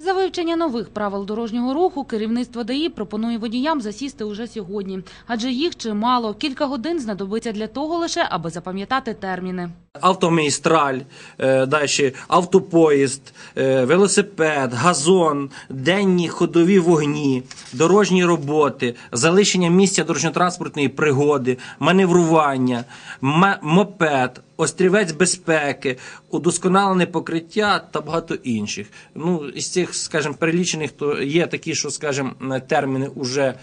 За вивчення нових правил дорожнього руху керівництво ДАІ пропонує водіям засісти уже сьогодні, адже їх чимало. Кілька годин знадобиться для того лише, аби запам'ятати терміни. Автомагістраль, е, далі автопоїзд, е, велосипед, газон, денні ходові вогні, дорожні роботи, залишення місця дорожньо-транспортної пригоди, маневрування, ма- мопед, острівець безпеки, удосконалене покриття та багато інших. Ну, із цих, скажімо, перелічених, то є такі, що, скажімо, терміни уже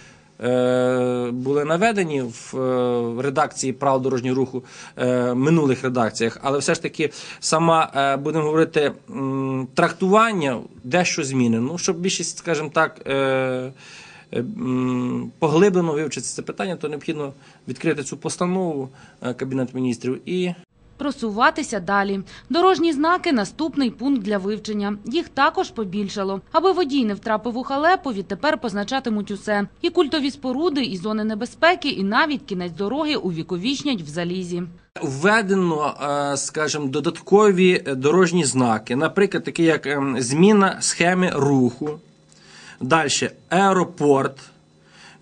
були наведені в, е, редакції прав дорожнього руху е, минулих редакціях, але все ж таки сама е, будемо говорити трактування дещо змінено. Ну, щоб більшість, скажімо так. Е, е, Поглиблено вивчити це питання, то необхідно відкрити цю постанову е, Кабінету міністрів і Просуватися далі. Дорожні знаки – наступний пункт для вивчення. Їх також побільшало. Аби водій не втрапив у халепу, відтепер позначатимуть усе. І культові споруди, і зони небезпеки, і навіть кінець дороги увіковічнять в залізі. Введено, е, скажімо, додаткові дорожні знаки, наприклад, такі як ем, зміна схеми руху, далі аеропорт,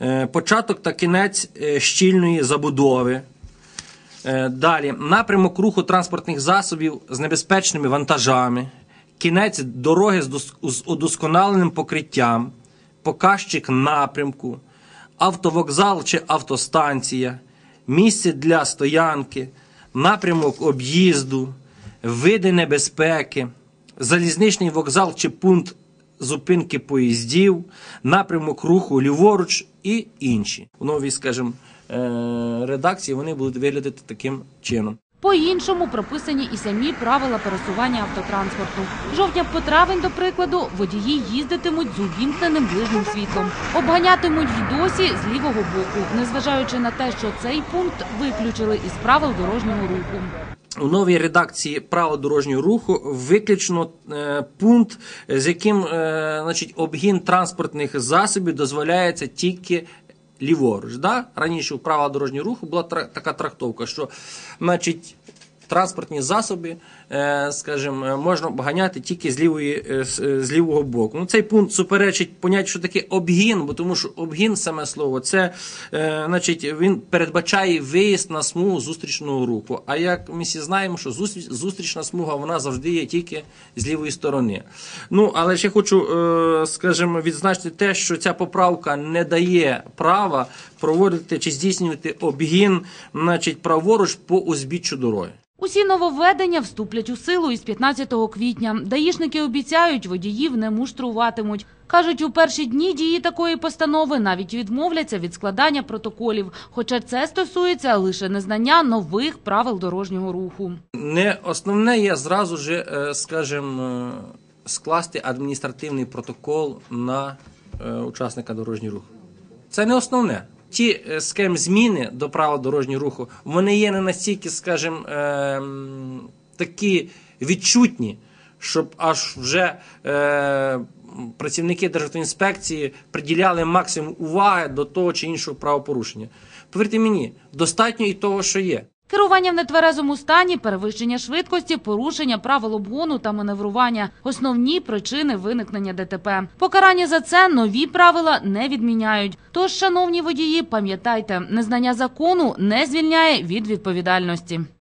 е, початок та кінець е, щільної забудови. Е, Далі. Напрямок руху транспортних засобів з небезпечними вантажами, кінець дороги з удосконаленим покриттям, показчик напрямку, автовокзал чи автостанція, місце для стоянки, напрямок об'їзду, види небезпеки, залізничний вокзал чи пункт зупинки поїздів, напрямок руху ліворуч і інші. В новій, скажімо, редакції вони будуть виглядати таким чином. По-іншому прописані і самі правила пересування автотранспорту. Жовтня по травень, до прикладу, водії їздитимуть з увімкненим ближнім світлом. Обганятимуть й досі з лівого боку, незважаючи на те, що цей пункт виключили із правил дорожнього руху. У новій редакції права дорожнього руху виключно е, пункт, з яким е, значить, обгін транспортних засобів дозволяється тільки ліворуч. Да? Раніше у права дорожнього руху була така трактовка, що значить, транспортні засоби, е, скажімо, е, можна обганяти тільки з, лівої, е, з, лівого боку. Ну, цей пункт суперечить поняттю, що таке обгін, бо тому що обгін саме слово, це значить, він передбачає виїзд на смугу зустрічного руху. А як ми всі знаємо, що зустріч, зустрічна смуга вона завжди є тільки з лівої сторони. Ну, але я хочу, скажімо, відзначити те, що ця поправка не дає права проводити чи здійснювати обгін, значить, праворуч по узбіччю дороги. Усі нововведення вступлять у силу із 15 квітня. Даїшники обіцяють, водіїв не муштруватимуть. Кажуть, у перші дні дії такої постанови навіть відмовляться від складання протоколів, хоча це стосується лише незнання нових правил дорожнього руху. Не основне є зразу ж, е, скажімо, е, скласти адміністративний протокол на е, учасника дорожнього руху. Це не основне. Ті, е, з ким зміни до права дорожнього руху, вони є не настільки, скажімо, е, м, такі відчутні, щоб аж вже е, працівники Державтоінспекції приділяли максимум уваги до того чи іншого правопорушення. Повірте мені, достатньо і того, що є. Керування в нетверезому стані, перевищення швидкості, порушення правил обгону та маневрування – основні причини виникнення ДТП. Покарання за це нові правила не відміняють. Тож, шановні водії, пам'ятайте, незнання закону не звільняє від відповідальності.